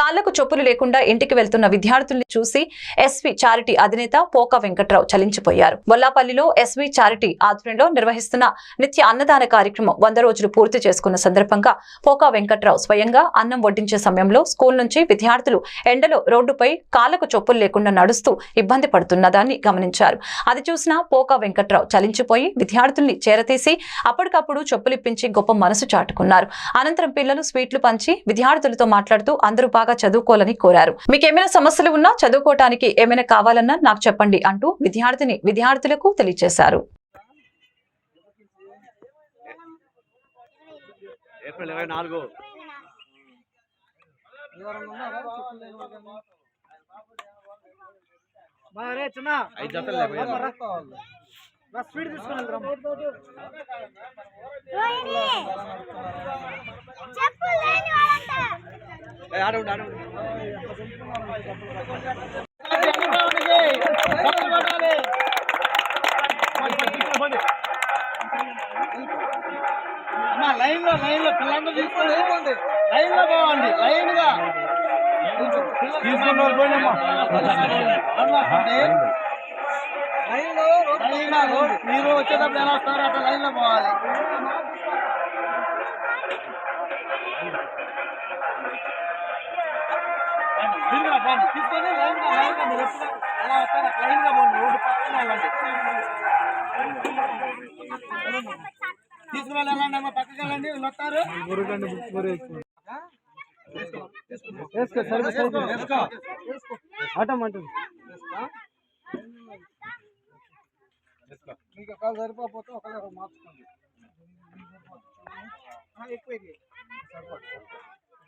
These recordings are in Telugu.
కాళ్ళకు చొప్పులు లేకుండా ఇంటికి వెళ్తున్న విద్యార్థుల్ని చూసి ఎస్వి చారిటీ అధినేత పోక వెంకట్రావు చలించిపోయారు. బొల్లాపల్లిలో ఎస్వి చారిటీ ఆధ్వర్యంలో నిర్వహిస్తున్న నిత్య అన్నదాన కార్యక్రమం వంద రోజులు పూర్తి చేసుకున్న సందర్భంగా పోకా వెంకట్రావు స్వయంగా అన్నం వడ్డించే సమయంలో స్కూల్ నుంచి విద్యార్థులు ఎండలో రోడ్డుపై కాళ్ళకు చొప్పులు లేకుండా నడుస్తూ ఇబ్బంది పడుతున్నదాన్ని గమనించారు. అది చూసిన పోకా వెంకట్రావు చలించిపోయి విద్యార్థుల్ని చేరతీసి అప్పటికప్పుడు చెప్పులిప్పించి గొప్ప మనసు చాటుకున్నారు. అనంతరం పిల్లలు స్వీట్లు పంచి విద్యార్థులతో మాట్లాడుతూ అందరూ బాగా చదువుకోవాలని కోరారు. మీకు ఏమైనా సమస్యలు ఉన్నా చదువుకోవటానికి ఏమైనా కావాలన్నా నాకు చెప్పండి అంటూ విద్యార్థిని విద్యార్థులకు తెలియజేశారు. ఏప్రిల్ ఇరవై నాలుగు. స్పీడ్ తీసుకుని లేని వాళ్ళంట ఏ, ఆడ ఉండు, ఆడ ఉండు. లైన్లో లైన్లో పిల్లలందరూ తీసుకొని వెళ్ళిపోండి లైన్లో పోవండి లైన్గా తీసుకున్న పోయినమ్మా లైన్లో లైన్లో రోడ్ మీరు వచ్చేటప్పుడు ఎలా వస్తారో అట్లా లైన్లో పోవాలి. పోండి. తీసుకొని లైన్గా లైన్గా మీరు ఎప్పుడు ఎలా వస్తారో అట్లా లైన్గా పోండి. రోడ్డు పక్కన వెళ్ళండి. తీసుకుని వెళ్ళండి అమ్మ పక్కకి వెళ్ళండి. వీళ్ళు వస్తారు వేసుకో సరిగ్గా. వేసుకో. ఆటమంటుంది మీకు ఒకవేళ సరిపోతే ఒకవేళ మార్చుకోండి ఎక్కువ సరిపోతుంది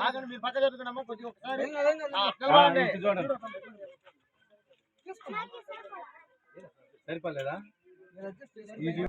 ఆగండి, మీరు పక్క జరుగుతున్నామా కొద్దిగా ఒకసారి. సరిపోలేదా.